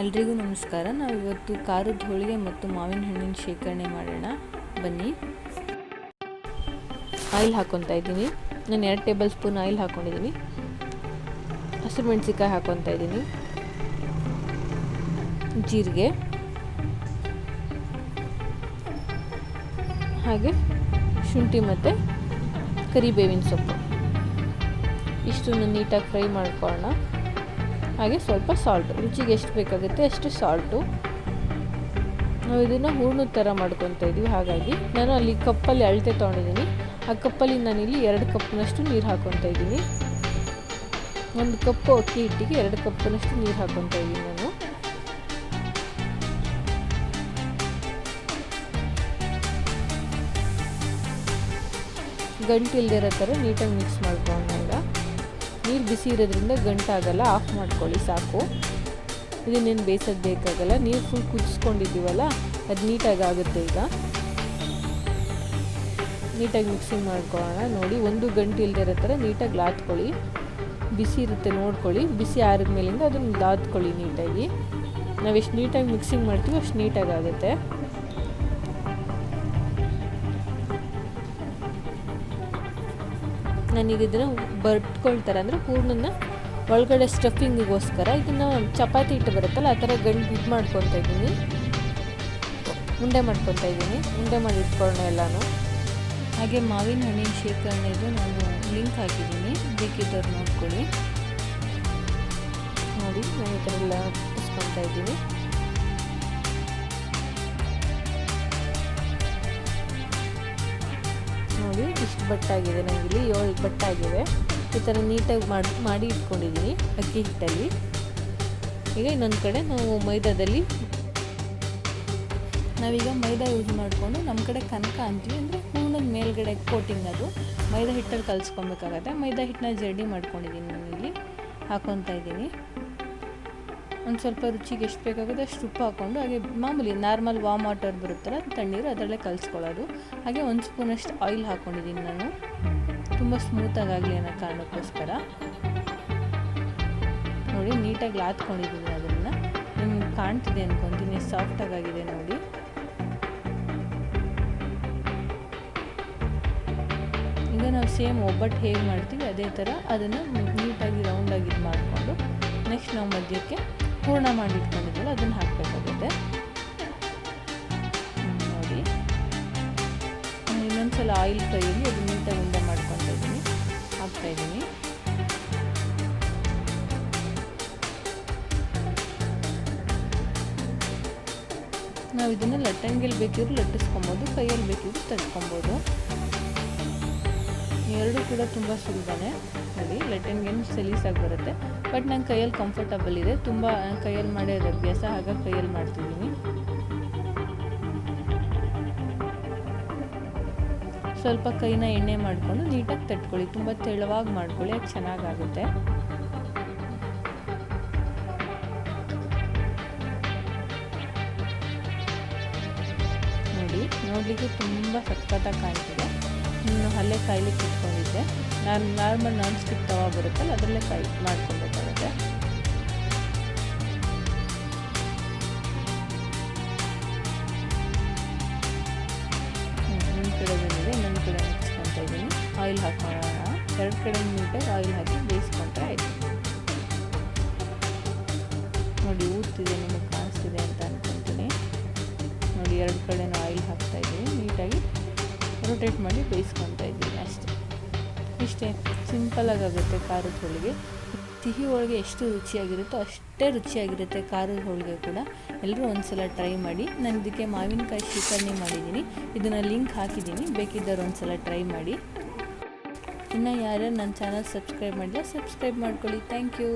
ಎಲ್ರಿಗೂ ನಮಸ್ಕಾರ. ನಾವು ಇವತ್ತು ಖಾರದ ಹೋಳಿಗೆ ಮತ್ತು ಮಾವಿನ ಹಣ್ಣಿನ ಶೇಖರಣೆ ಮಾಡೋಣ. ಬನ್ನಿ. ಆಯಿಲ್ ಹಾಕ್ಕೊತಾ ಇದ್ದೀನಿ. ನಾನು ಎರಡು ಟೇಬಲ್ ಸ್ಪೂನ್ ಆಯಿಲ್ ಹಾಕ್ಕೊಂಡಿದ್ದೀನಿ ಹಸಿರು ಮೆಣಸಿಕಾಯಿ ಹಾಕ್ಕೊತಾ ಇದ್ದೀನಿ. ಜೀರಿಗೆ. ಹಾಗೆ ಶುಂಠಿ ಮತ್ತು ಕರಿಬೇವಿನ ಸೊಪ್ಪು. ಇಷ್ಟನ್ನು ನೀಟಾಗಿ ಫ್ರೈ ಮಾಡ್ಕೊಳ್ಳೋಣ. ಹಾಗೆ ಸ್ವಲ್ಪ ಸಾಲ್ಟ್ ರುಚಿಗೆ ಎಷ್ಟು ಬೇಕಾಗುತ್ತೆ ಅಷ್ಟು ಸಾಲ್ಟು ನಾವು ಇದನ್ನು ಹೂರ್ಣದ ಥರ ಮಾಡ್ಕೊತಾ ಇದ್ದೀವಿ ಹಾಗಾಗಿ ನಾನು ಅಲ್ಲಿ ಕಪ್ಪಲ್ಲಿ ಅಳತೆ ತೊಗೊಂಡಿದ್ದೀನಿ. ಆ ಕಪ್ಪಲ್ಲಿ ನಾನಿಲ್ಲಿ ಎರಡು ಕಪ್ನಷ್ಟು ನೀರು ಹಾಕ್ಕೊತಾ ಇದ್ದೀನಿ ಒಂದು ಕಪ್ಪು ಅಕ್ಕಿ ಹಿಟ್ಟಿಗೆ ಎರಡು ಕಪ್ಪಿನಷ್ಟು ನೀರು ಹಾಕ್ಕೊತಾ ಇದ್ದೀನಿ ನಾನು. ಗಂಟು ಇಲ್ದಿರೋ ಥರ ನೀಟಾಗಿ ಮಿಕ್ಸ್ ಮಾಡ್ಕೊಂಡಾಗ ನೀರು ಬಿಸಿ ಇರೋದ್ರಿಂದ ಗಂಟಾಗಲ್ಲ, ಆಫ್ ಮಾಡ್ಕೊಳ್ಳಿ ಸಾಕು. ಇದನ್ನೇನು ಬೇಯಿಸೋದು ಬೇಕಾಗಲ್ಲ, ನೀರು ಫುಲ್ ಕುದಿಸ್ಕೊಂಡಿದ್ದೀವಲ್ಲ, ಅದು ನೀಟಾಗಿ ಆಗುತ್ತೆ ಈಗ. ನೀಟಾಗಿ ಮಿಕ್ಸಿಂಗ್ ಮಾಡ್ಕೊಳ್ಳೋಣ, ನೋಡಿ, ಒಂದು ಗಂಟೆ ಇಲ್ಲದೆ ಇರೋ ಥರ ನೀಟಾಗಿ ಲಾತ್ಕೊಳ್ಳಿ. ಬಿಸಿ ಇರುತ್ತೆ, ನೋಡ್ಕೊಳ್ಳಿ. ಬಿಸಿ ಆರಿದ ಮೇಲಿಂದ ಅದನ್ನು ಲಾತ್ಕೊಳ್ಳಿ ನೀಟಾಗಿ. ನಾವು ಎಷ್ಟು ನೀಟಾಗಿ ಮಿಕ್ಸಿಂಗ್ ಮಾಡ್ತೀವೋ ಅಷ್ಟು ನೀಟಾಗಿ ಆಗುತ್ತೆ. ನಾನೀಗ ಇದನ್ನು ಬರ್ಟ್ಕೊಳ್ತಾರೆ ಅಂದರೆ ಹೂರ್ಣನ ಒಳಗಡೆ ಸ್ಟಫಿಂಗಿಗೋಸ್ಕರ ಇದನ್ನು ಚಪಾತಿ ಹಿಟ್ಟು ಬರುತ್ತಲ್ಲ, ಆ ಥರ ಗಂಡು ಇದು ಮಾಡ್ಕೊತಾ ಇದ್ದೀನಿ. ಉಂಡೆ ಮಾಡ್ಕೊತಾ ಇದ್ದೀನಿ. ಉಂಡೆ ಮಾಡಿ ಇಟ್ಕೊಳ್ಳೋಣ ಎಲ್ಲನೂ. ಹಾಗೆ ಮಾವಿನ ಹಣ್ಣಿನ ಶೇಖರಣೆದು ನಾನು ಲಿಂಕ್ ಹಾಕಿದ್ದೀನಿ. ಬೇಕಿದ್ದವ್ರು ನೋಡ್ಕೊಳ್ಳಿ. ನೋಡಿ, ನಾನು ಈ ಥರ ಎಲ್ಲ ಇದ್ದೀನಿ. ಇಷ್ಟು ಬಟ್ಟಾಗಿದೆ ನನಗಿಲ್ಲಿ ಏಳು ಬಟ್ಟಾಗಿವೆ ಈ ಥರ ನೀಟಾಗಿ ಮಾಡಿ ಮಾಡಿ ಇಟ್ಕೊಂಡಿದ್ದೀನಿ ಅಕ್ಕಿ ಹಿಟ್ಟಲ್ಲಿ. ಈಗ ಇನ್ನೊಂದು ಕಡೆ ನಾವು ಮೈದಾದಲ್ಲಿ ನಾವೀಗ ಮೈದಾ ಯೂಸ್ ಮಾಡಿಕೊಂಡು ನಮ್ಮ ಕಡೆ ಕನಕ ಅಂತೀವಿ ಅಂದರೆ ಹೂಣದ ಮೇಲ್ಗಡೆ ಕೋಟಿಂಗ್ ಅದು. ಮೈದಾ ಹಿಟ್ಟಲ್ಲಿ ಕಲಿಸ್ಕೊಬೇಕಾಗತ್ತೆ. ಮೈದಾ ಹಿಟ್ಟನ್ನ ಜರ್ಡಿ ಮಾಡ್ಕೊಂಡಿದ್ದೀನಿ ನಾನು ಇಲ್ಲಿ. ಹಾಕ್ಕೊತಾ ಇದ್ದೀನಿ ಒಂದು ಸ್ವಲ್ಪ ರುಚಿಗೆ ಎಷ್ಟು ಬೇಕಾಗುತ್ತೆ ಅಷ್ಟು ಉಪ್ಪು ಹಾಕ್ಕೊಂಡು ಹಾಗೆ ಮಾಮೂಲಿ ನಾರ್ಮಲ್ ವಾಮ್ ವಾಟರ್ ಬರುತ್ತಲ್ಲ ತಣ್ಣೀರು, ಅದರಲ್ಲೇ ಕಲಿಸ್ಕೊಳ್ಳೋದು. ಹಾಗೆ ಒಂದು ಸ್ಪೂನಷ್ಟು ಆಯಿಲ್ ಹಾಕ್ಕೊಂಡಿದ್ದೀನಿ ನಾನು. ತುಂಬ ಸ್ಮೂತಾಗಿ ಆಗಲಿ ಅನ್ನೋ ಕಾರಣಕ್ಕೋಸ್ಕರ. ನೋಡಿ, ನೀಟಾಗಿ ಲಾತ್ಕೊಂಡಿದ್ದೀನಿ ಅದನ್ನು. ನಿಮ್ಗೆ ಕಾಣ್ತಿದೆ ಅನ್ಕೊಂತೀನಿ ಸಾಫ್ಟಾಗಿ ಆಗಿದೆ ನೋಡಿ. ಈಗ ನಾವು ಸೇಮ್ ಒಬ್ಬಟ್ಟು ಹೇಗೆ ಮಾಡ್ತೀವಿ, ಅದೇ ಥರ ಅದನ್ನು ನೀಟಾಗಿ ರೌಂಡಾಗಿ ಇದು ಮಾಡಿಕೊಂಡು ನೆಕ್ಸ್ಟ್ ನಾವು ಮಧ್ಯಕ್ಕೆ ಹೂರ್ಣ ಮಾಡಿ ಅದನ್ನ ಅದನ್ನು ಹಾಕಬೇಕಾಗುತ್ತೆ. ನೋಡಿ. ಇನ್ನೊಂದ್ಸಲ ಆಯಿಲ್ ಕೈಯಲ್ಲಿ ಅದು ನೀಟಾಗಿ ಉಂಡೆ ಮಾಡ್ಕೊತಾ ಇದ್ದೀನಿ. ಹಾಕ್ತಾ ಇದ್ದೀನಿ. ನಾವು ಇದನ್ನು ಲಟ್ಟಂಗಿಲ್ ಬೇಕಿದ್ರು ಲಟ್ಟಿಸ್ಕೊಬೋದು, ಕೈಯಲ್ಲಿ ಬೇಕಿದ್ರು ತಟ್ಕೊಬೋದು ಎರಡೂ ಕೂಡ ತುಂಬ ಸುಲಭನೇ. ನೋಡಿ ಲಟ್ಟಣಿಗೇನು ಸಲೀಸಾಗಿ ಬರುತ್ತೆ. ಬಟ್ ನಂಗೆ ಕೈಯಲ್ಲಿ ಕಂಫರ್ಟಬಲ್ ಇದೆ. ತುಂಬ ಕೈಯಲ್ಲಿ ಮಾಡೋದು ಅಭ್ಯಾಸ, ಹಾಗಾಗಿ ಕೈಯಲ್ಲಿ ಮಾಡ್ತಿದ್ದೀನಿ. ಸ್ವಲ್ಪ ಕೈನ ಎಣ್ಣೆ ಮಾಡಿಕೊಂಡು ನೀಟಾಗಿ ತಟ್ಕೊಳ್ಳಿ. ತುಂಬ ತೆಳುವಾಗಿ ಮಾಡ್ಕೊಳ್ಳಿ, ಅದು ಚೆನ್ನಾಗಾಗುತ್ತೆ. ನೋಡಿ, ನೋಡಲಿಕ್ಕೆ ತುಂಬ ಸಖತ್ತಾಗಿ ಕಾಣ್ತಿದೆ. ಇನ್ನು ಅಲ್ಲೇ ಕಾಯ್ಲಿಕ್ಕೆ ಇಟ್ಕೊಂಡಿದ್ದೆ ನಾನು ನಾರ್ಮಲ್ ನಾನ್ ಸ್ಟಿಕ್ ತವ ಬರುತ್ತಲ್ಲ ಅದರಲ್ಲೇ ಕಾಯಿ ಮಾಡ್ಕೊಬೇಕಾಗುತ್ತೆ. ನಿಮ್ಮ ಕಡೆ ಬಂದಿದೆ ಇನ್ನೊಂದು ಕಡೆ ಮುಚ್ಕೊತಾ ಇದ್ದೀನಿ ಆಯಿಲ್ ಹಾಕೋಣ. ಎರಡು ಕಡೆ ನೀಟಾಗಿ ಆಯಿಲ್ ಹಾಕಿ ಬೇಯಿಸ್ಕೊಂಡ್ರೆ ಆಯಿತು. ನೋಡಿ, ಊದ್ತಿದೆ, ನಿಮಗೆ ಕಾಣಿಸ್ತಿದೆ ಅಂತ ಅನ್ಕೊತೀನಿ. ನೋಡಿ, ಎರಡು ಕಡೆನೂ ಆಯಿಲ್ ಹಾಕ್ತಾ ನೀಟಾಗಿ ರೊಟೇಟ್ ಮಾಡಿ ಬೇಯಿಸ್ಕೊತಾ ಇದ್ದೀನಿ ಅಷ್ಟೇ. ಇಷ್ಟೇ ಸಿಂಪಲಾಗಿ ಆಗುತ್ತೆ ಖಾರದ ಹೋಳಿಗೆ. ಸಿಹಿ ಹೋಳಿಗೆ ಎಷ್ಟು ರುಚಿಯಾಗಿರುತ್ತೋ ಅಷ್ಟೇ ರುಚಿಯಾಗಿರುತ್ತೆ ಖಾರದ ಹೋಳಿಗೆ ಕೂಡ. ಎಲ್ಲರೂ ಒಂದ್ಸಲ ಟ್ರೈ ಮಾಡಿ. ನಾನು ಇದಕ್ಕೆ ಮಾವಿನಕಾಯಿ ಶೇಖರಣೆ ಮಾಡಿದ್ದೀನಿ. ಇದನ್ನು ಲಿಂಕ್ ಹಾಕಿದ್ದೀನಿ. ಬೇಕಿದ್ದವ್ರು ಒಂದ್ಸಲ ಟ್ರೈ ಮಾಡಿ. ಇನ್ನು ಯಾರ್ಯಾರು ನನ್ನ ಚಾನಲ್ ಸಬ್ಸ್ಕ್ರೈಬ್ ಮಾಡಿದ್ರೆ ಸಬ್ಸ್ಕ್ರೈಬ್ ಮಾಡ್ಕೊಳ್ಳಿ. Thank you.